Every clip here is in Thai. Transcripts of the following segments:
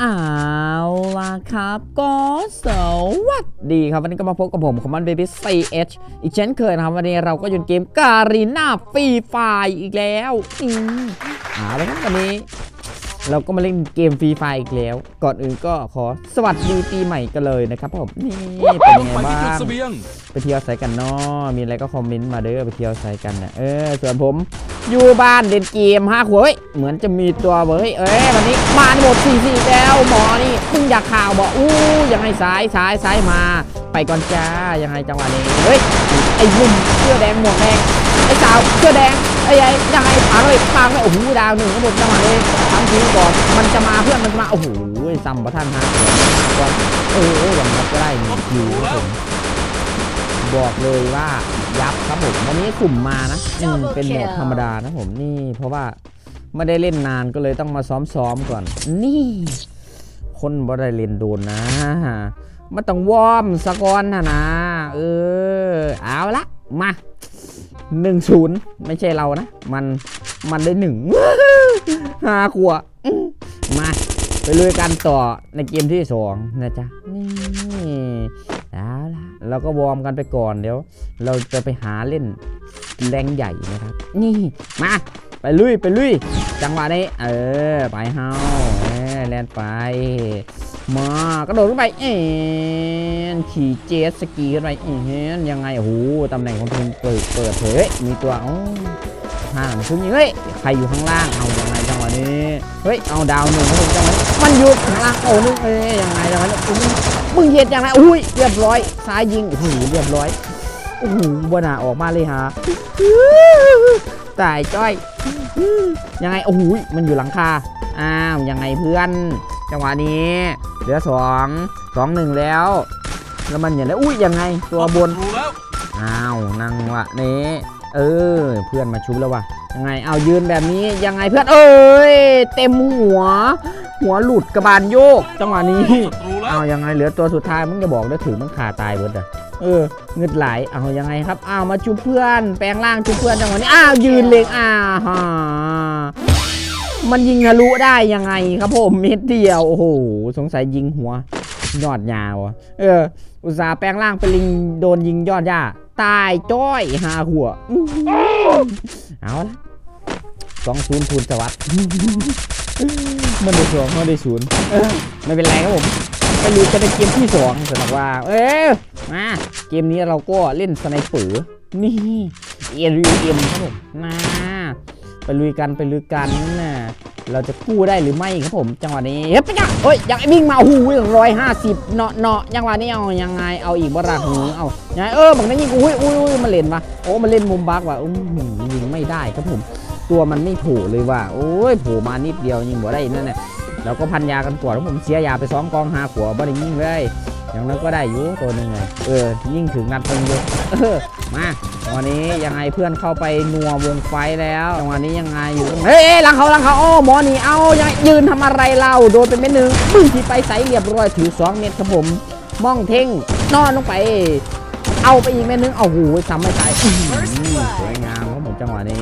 เอาล่ะครับก็สวัสดีครับ วันนี้ก็มาพบกับผมคอมมอนเบบี้ซีเอชอีกเช่นเคยนะครับ วันนี้เราก็อยู่นเกมการีนาฟรีไฟอีกแล้วอืมเอาละครับวันนี้ เราก็มาเล่นเกมฟรีไฟอีกแล้ว ก่อนอื่นก็ขอสวัสดีปีใหม่กันเลยนะครับผม นี่เป็นลงไงบ้างไปเที่ยวไสกันเนาะมีอะไรก็คอมเมนต์มาเด้อไปเที่ยวไสกันนะเออส่วนผมอยู่บ้านเล่นเกมห้าขวบเฮ้ยเหมือนจะมีตัวเว้ยเอ้ยวันนี้มาหมดสี่สี่แล้วหมอนี่มึงอยากข่าวบอกอู้ยังไงสายสายสายมา ไปก่อนจ้ายังไงจังหวะนี้เฮ้ยไอ้หนุ่มเสื้อแดงหมวกแดงไอ้สาวเสื้อแดงไอ้ไอ้ยังไงพังเลยพังเลยโอ้โหดาวหนึ่งครับผมจังหวะนี้ ทั้งทีก่อน มันจะมาเพื่อนมันจะมา โอ้โหซัมประท่านฮะก่อนเอออย่างนั้นก็ได้หนึ่งคิวครับผมบอกเลยว่ายับครับผมวันนี้สุ่มมานะอืมเป็นโหมดธรรมดานะผมนี่เพราะว่าไม่ได้เล่นนานก็เลยต้องมาซ้อมๆก่อน นี่ คนบ่ได้เล่นโดนนะมันต้องวอร์มสะก่อนนะนะเออเอาละมา หนึ่งศูนย์ไม่ใช่เรานะ มันมันได้หนึ่งห้าขวบมาไปลุยกันต่อในเกมที่สองนะจ๊ะ นี่เอาละเราก็วอร์มกันไปก่อนเดี๋ยว เราจะไปหาเล่นแรงใหญ่นะครับ นี่มาไปลุยไปลุย จังหวะนี้ เออ ไปเฮาเออแลนไป มากระโดดขึ้นไปเอ็นขี่เจสกีขึ้นไปเอ็นยังไงโอ้โหตำแหน่งของทีมเปิดเปิดเผยมีตัวเอ้าห่างขึ้นเฮ้ยใครอยู่ข้างล่างเอายังไงจังหวะนี้เฮ้ยเอาดาวหนึ่งครับผมจังหวะนี้มันอยู่ข้างล่างโอ้นึงเอ้ยยังไงจังหวะนี้มึงเหยียดยังไงอุ้ยเรียบร้อยซ้ายยิงโอ้โหเรียบร้อยโอ้โหบนาออกมาเลยฮะตายจ้อยยังไงโอ้โหมันอยู่หลังคาอ้าวยังไงเพื่อนจังหวะนี้ เหลือสองสองหนึ่งแล้ว แล้วมันอย่างไรอุ้ยยังไงตัวบนรู้แล้วอ้าวนั่งวะนี้เออ เพื่อนมาชุบแล้ววะยังไงเอายืนแบบนี้ยังไงเพื่อนเอ้ยเต็มหัว หัวหลุดกระบาลโยก จังหวะนี้ศัตรูแล้วเอายังไงเหลือตัวสุดท้ายมึงจะบอกได้ถือมันขาตายเบิดอะเออเงึดไหลเอายังไงครับอ้าวมาชุบเพื่อน แปลงร่างชุบเพื่อนจังหวะนี้อ้าวยืนเล็งอ้าวฮะ มันยิงทะลุได้ยังไงครับผมเม็ดเดียวโอ้โหสงสัยยิงหัวยอดยาวเออ อุตสาห์แปลงร่างเป็นลิงโดนยิงยอดยาตายจ้อยหาหัวเอาละสองศูนย์คูณสวัสดิ์มันได้สองมันได้ศูนย์ไม่เป็นไรครับผมไปลุยกันในเกมที่สองสำหรับว่า เอ้ยมาเกมนี้เราก็เล่นสไนเปอร์นี่เอ็นยูเอ็มครับผมมาไปลุยกันไปลุยกันนะ เราจะกู้ได้หรือไม่ครับผมจังหวะนี้เฮ้ยไปจ้ะเฮ้ยยากวิ่งมาโอ้โหร้อยห้าสิบเนาะเนาะจังหวะนี้เอายังไงเอาอีกบ่ราหูเอายังไงเออบางนั้นยิงอุ้ยอุ้ยอุ้ยมาเล่นปะโอ้มาเล่นมุมบักว่ะอุ้ยยิงไม่ได้ครับผม ตัวมันไม่โผล่เลยว่ะโอ้ยโผล่มานิดเดียวยิงบ่ได้นั่นแหละเราก็พันยากันก่อนแล้วผมเสียยาไปสองกองหาขวบ่ได้ยิงเลย อย่างนั้นก็ได้อยู่ตัวหนึ่งไงเออ ยิ่งถึงนัดหนึงยู่เออมาวันนี้ยังไงเพื่อนเข้าไปนัววงไฟแล้วจังหวะนี้ยังไงอยู่เฮ้ยหลังเขาหลังเขาโอ้หมอนี่เอายังยืนทำอะไรเราโดนเป็นเม็ดหนึ่งปึ้งที่ไปใส่เรียบร้อยถือสองเม็ดครับผมมองเท่งนอนลงไป เอาไปอีกเม็ดหนึงเอาหูซ้ำไม่ตายสวยงามครับผมจังหวะนี้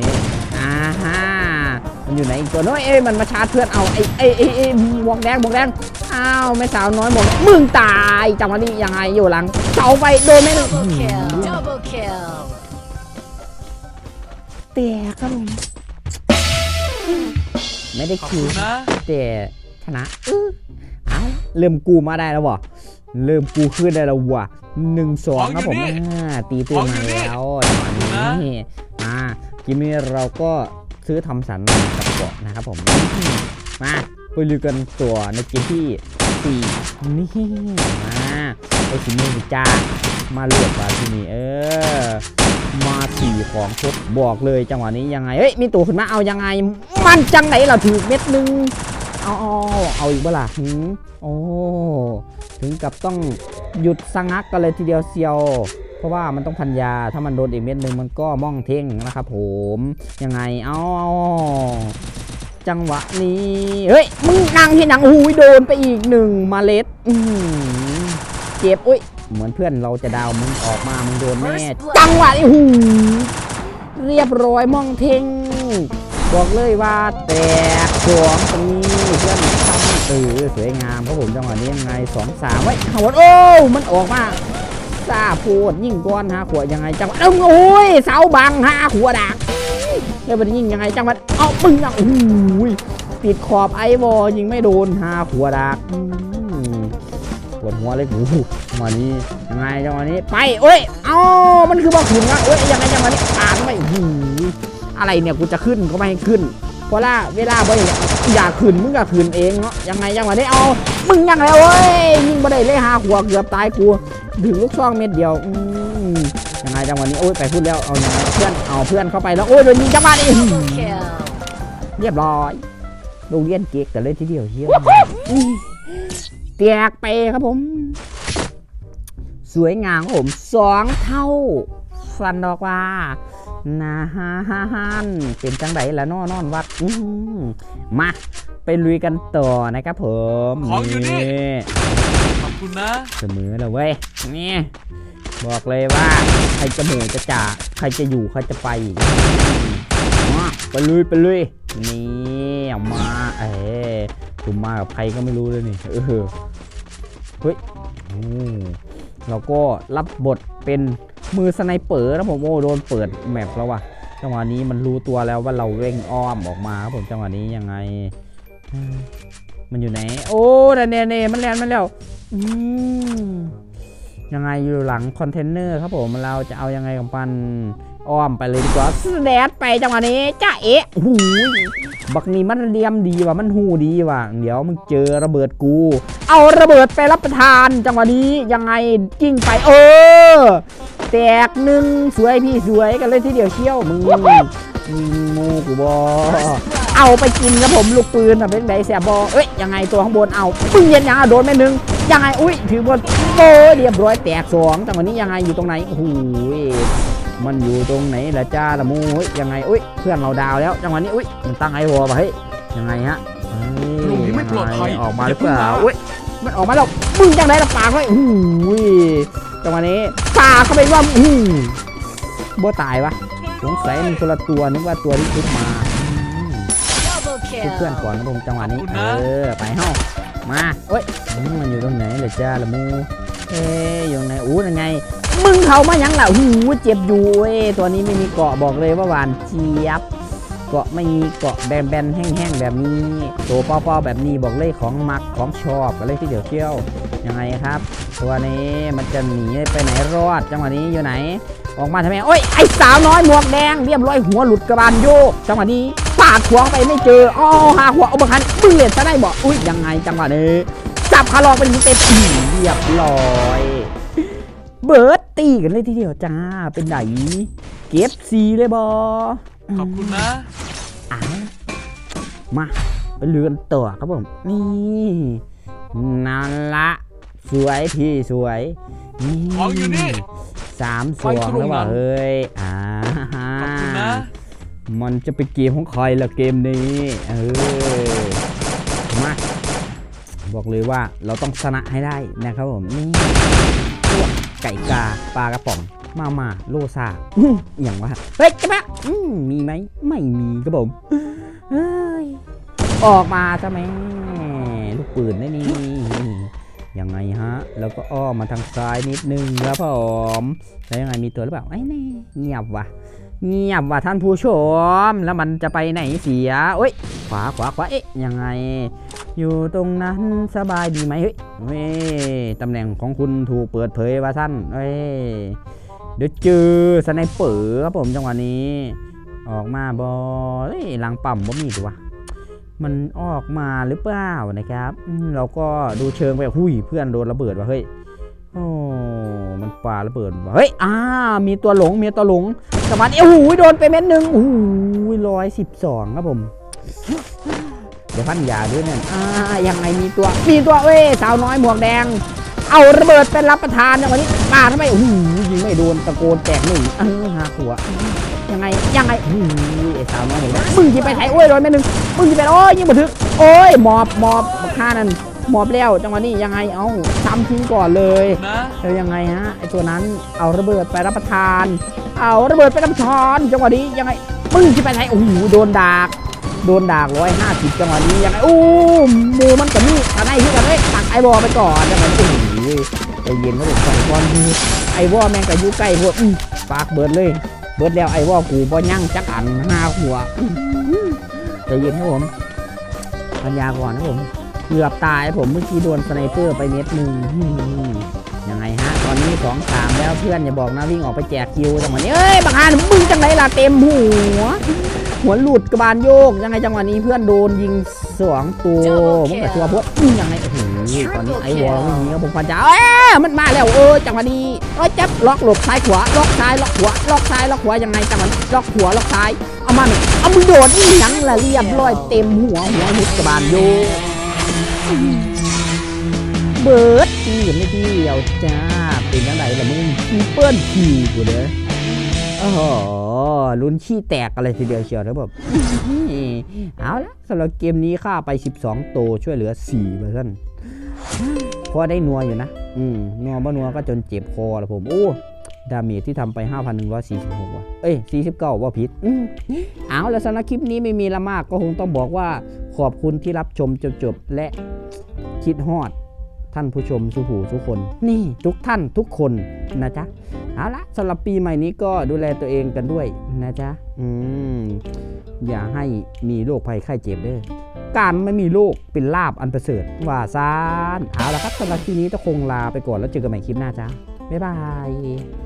อ่าฮะมันอยู่ไหนอีกตัวน้อยเอ้ยมันมาชาร์จเพื่อนเอาไอ้ไอ้ไอ้ไอ้บวกแดงวกแดง อ้าวแม่สาวน้อยหมดมึงตายจังหวะนี้ยังไงอยู่หลังเสาไปโดนไม่หนึ่ง Double kill. Double kill. เตะครับผมไม่ได้ขอบคิวคุณนะแต่ชนะอื้อเอาเริ่มกูมาได้แล้ววะเริ่มกูขึ้นได้แล้ววะหนึ่งสองครับผมอ่าตีตื้นมาแล้วจังหวะนี้อ่ากิมนี้เราก็ซื้อทำสันกับเกาะนะครับผมมา ไปลุยกันตัวในเกมที่สี่นี่มาไอ้สิมีจ้ามาเลือกว่าที่นี่เออ มาสี่ของครบบอกเลยจังหวะนี้ยังไงเฮ้ยมีตัวขึ้นมาเอายังไง มันจังไหนเราถือเม็ดนึงเอาเอาเอาอีกเปล่าหืมโอ้ถึงกับต้องหยุดสะงักกันเลยทีเดียวเซียวเพราะว่ามันต้องพันยา ถ้ามันโดนอีกเม็ดหนึ่งมันก็ม่องเท่งนะครับผม ยังไง เอา จังหวะนี้ เฮ้ย มึงนั่งที่หนังหูยโดนไปอีกหนึ่งเมล็ดอือหือเจ็บ อุ้ย เหมือนเพื่อนเราจะดาวมึงออกมา มึงโดนแน่ จังหวะนี้หูเรียบร้อยมองเทงบอกเลยว่าแตกสองตรงนี้เพื่อนทำเออสวยงามครับผมจังหวะนี้ยังไงสองสามไว้ขวดโอ้มันออกมาซาโพดยิ่งก้อนหาขวดยังไงจังหวะเอ้าโอ้ยเสาบังหาขวดดัก แล้วมันยิงยังไงจังหวะเอาปึ้งอะโอ้ยติดขอบไอวอลยิงไม่โดนหาขวดดักปวดหัวเลยโอ้โหจังหวะนี้ยังไงจังหวะนี้ไปเอ้ยเอ้ามันคือบ่ขุนวะเอ้ยยังไงจังหวะนี้ปาดไม่โอ้โหอะไรเนี่ยกูจะขึ้นก็ไม่ให้ขึ้น เพราะว่าเวลาบ่อยากอยากขึ้นมึงก็ขึ้นเองเนาะยังไงยังไงได้เอามึงยังไงเว้ยยิงบ่ได้เลยหาหัวเกือบตายกูถึงลูกซองเม็ดเดียวอืม ไงจังหวะนี้โอ้ยไปพูดแล้วเอายังไงเพื่อนเอาเพื่อนเข้าไปแล้วโอ้ยโดนยิงจังหวะนี้ Double kill. เรียบร้อยโรงเรียนเก๊กกันเลยทีเดียวเฮียอืมแตกไปครับผม สวยงามครับผมสองเท่าฟันดอกว่านาฮาฮาฮันเป็นจังไดละนอนอนวัดอื้อหือมาไปลุยกันต่อนะครับผมของอยู่นี่นี่ขอบคุณนะ เสมอเลยเว้ยนี่ บอกเลยว่า ใครจะหมูจะจ่าใครจะอยู่ใครจะไปมาไปลุยไปลุยนี่มาเอ้ตุมมากับใครก็ไม่รู้เลยนี่เออเฮ้ยอืมเราก็รับบทเป็นมือสไนเปอร์นะผมโอ้โดนเปิดแมปแล้วว่ะจังหวะนี้มันรู้ตัวแล้วว่าเราเร่งอ้อมออกมาครับผมจังหวะนี้ยังไง มันอยู่ไหน โอ้เนี่เน่เน่มันแล้วมันแล้วอืม ยังไงอยู่หลังคอนเทนเนอร์ครับผมเราจะเอายังไงกับมันอ้อมไปเลยดีกว่าสแดดไปจังหวะนี้จ้าเอ๊ะหูบักนี่มันเลียมดีว่ะมันหูดีว่ะเดี๋ยวมึงเจอระเบิดกู เอาระเบิดไปรับประทานจังหวะนี้ยังไงกิ้งไปเออ แตกหนึ่งสวยพี่สวยกันเลยทีเดียวเชี่ยวมึงมึงงูกูบอเอาไปกินครับผมลูกปืนทำเป็นไดแสบบอเอ้ยยังไงตัวข้างบนเอาปึ้งเย็นยังโดนไปหนึ่งยังไงอุ้ยถือบนโบเรียบร้อยแตกสองแต่วันนี้ยังไงอยู่ตรงไหนโอ้โหมันอยู่ตรงไหนละจ้าละมูเฮ้ยยังไงอุ้ยเพื่อนเราดาวแล้วจังหวะนี้อุ้ยมันตั้งไอวอลไปเฮ้ยยังไงฮะเฮ้ยตรงนี้ไม่ปลอดภัยออกมาหรือเปล่าอุ้ยมันออกมาแล้วมึงจังไดละปากไว้โอ้โห จังหวะนี้ปากเข้าไปว่าโอ้โหบ่ตายวะสงสัยมันคนละตัวนึกว่าตัวที่ทุบมาอืม Double ช่วยเพื่อน kill. ก่อนนะผมจังหวะนี้ขอบคุณเอนะอไปเฮ้ามาเอ้ยอืมมันอยู่ตรงไหนเลยจ้าละมูเอ้ยอยู่ตรงไหนอู้ยังไง มึงเขามายังล่ะหูเจ็บอยู่เว้ยตัวนี้ไม่มีเกาะบอกเลยว่าหวานเจี๊ยบ เกาะไม่มีเกาะแบนๆแห้งๆแบบนี้ตัวเปาๆแบบนี้บอกเลยของมักของชอบกันเลยที่เดี๋ยวเที่ยวยังไงครับ ตัวนี้มันจะหนีไปไหนรอดจังหวะนี้อยู่ไหน ออกมาทำไมโอ้ยไอ้สาวน้อยหมวกแดงเรียบร้อยหัวหลุดกระบาลโยกจังหวะนี้ปาดขวงไปไม่เจออ๋อหาหัวเอาบังคันเหรียญซะได้บอกอุ้ยยังไงจังหวะนี้จับคาลองเป็นเต็มอีเรียบร้อยเบิร์ดตีกันเลยทีเดียวจ้าเป็นไหนเก็บซีเลยบอ ขอบคุณนะอะมาไปเรือนต่อครับผม นี่นั่นละสวยพี่สวยนี่ของอยู่นี่สามสวงแล้วว่ะเฮ้ยอ่าขอบคุณนะมันจะเป็นเกมของใครล่ะเกมนี้เออมาบอกเลยว่าเราต้องชนะให้ได้นะครับผมนี่พวกไก่กาปลากระป๋อง มามาโลซาอย่างวะเฮ้ยจะแป๊ะอืมมีไหมไม่มีครับผมเฮ้ยออกมาซะแม่ลูกปืนได้นี่ยังไงฮะ แล้วก็อ้อมมาทางซ้ายนิดนึงครับผมแล้วยังไงมีตัวหรือเปล่าไอ้นี่เงียบว่ะ เงียบว่ะท่านผู้ชม แล้วมันจะไปไหนเสียเอ้ยขวาขวาขวาเอ๊ะยังไง อยู่ตรงนั้นสบายดีไหมเฮ้ยตำแหน่งของคุณถูกเปิดเผยว่าท่านเอ้ย เดี๋ยวเจอสไนเปอร์ครับผมจังหวะนี้ ออกมาบอเฮ้ยหลังปั๊มบ่มีตัวะมันออกมาหรือเปล่านะครับเราก็ดูเชิงไปหุยเพื่อนโดนระเบิดว่ะเฮ้ยโอ้มันปาระเบิดว่ะเฮ้ยอ่ามีตัวหลงมีตัวหลงสวัสดีโอ้โหโดนไปเม็ดหนึ่งโอ้โหร้อยสิบสองครับผมเดี๋ยวพันยาด้วยเนี่ยอ่ายังไงมีตัวมีตัวเว้ยสาวน้อยหมวกแดง เอาระเบิดเป็นรับประทานในวันนี้ปาทำไมโอ้โหยิงไม่โดนตะโกนแตกหนึ่งเออหาหัวยังไงยังไงโอ้โหไอ้สาวน้อยหมวกแดงมึงจะไปไทยโอ้ยโดนไปหนึ่งมึงจะไปโอ้ยยิงบันทึกโอ้ยหมอบหมอบฆ่านั่นหมอบแล้วจังหวะนี้ยังไงเอ้าทำทิ้งก่อนเลยนะแล้วยังไงฮะไอตัวนั้นเอาระเบิดไปรับประทาน เอาระเบิดไปรับประทานจังหวะนี้ยังไงมึงจะไปไหนโอ้โหโดนดากโดนดากร้อยห้าสิบจังหวะนี้ยังไงโอ้หมูมันกับนี่ทนายที่กันเลยตักไอ้บอไปก่อนจังหวะนี้โอ้โห ใจเย็นนะผมสองคนดูไอ้วอแม่งกับยุใกล้พวกปากเบิดเลย เบิดแล้วไอ้วอกูบ่ยั่งจักอันห้าหัวใจเย็นนะผมปัญญาก่อนนะผมเกือบตายผมเมื่อกี้โดนสไนเปอร์ไปเม็ดหนึ่งยังไงฮะ ตอนนี้สองสามแล้วเพื่อนอย่าบอกนะวิ่งออกไปแจกคิวจังหวะนี้เอ้ยบังอาจมึงจังไรล่ะเต็มหัว หัวหลุดกระบาลโยกยังไงจังหวะนี้เพื่อนโดนยิงสองตัวมึงกับตัวพวกยังไง โอ้โหตอนนี้ไอ้วอลไม่มีครับผมพันจ่าเอ้ยมันมาแล้วเออจังหวะนี้เอ้ยจับล็อกหลบซ้ายขวาล็อกซ้ายล็อกขวาล็อกซ้ายล็อกขวายังไงจังหวะนี้ล็อกขวาล็อกซ้ายเอามาหน่อยเอามือโดดนี่ยังละเรียบร้อยเต็มหัวหัวหลุดกระบาลโยกเบิร์ดนี่ไม่เดียวจ้าเป็นยังไงล่ะมึงมีเปิ้ลขี่กูเด้อโอ้โหลุ้นขี้แตกอะไรทีเดียวเชียวนะแบบเอาละสำหรับเกมนี้ค่าไป 12 โตวช่วยเหลือ4เปอร์เซ็นต์ พอได้นัวอยู่นะ อืมนัวบ่นัวก็จนเจ็บคอแล้วผม โอ้ ดาเมจที่ทำไป 5,146 ว่ะ เอ้ย 49 ว่าผิด อืมเอาแล้วสำหรับคลิปนี้ไม่มีละมากก็คงต้องบอกว่าขอบคุณที่รับชมจนจบและคิดฮอดท่านผู้ชมสุผูทุกคน นี่ทุกท่านทุกคนนะจ๊ะเอาละสำหรับปีใหม่นี้ก็ดูแลตัวเองกันด้วยนะจ๊ะอืมอย่าให้มีโรคภัยไข้เจ็บเด้อ การไม่มีลูกเป็นลาบอันประเสริฐว่าซานเอาละครับสำหรับคลิปนี้ต้องคงลาไปก่อนแล้วเจอกันใหม่คลิปหน้าจ้าบ๊ายบาย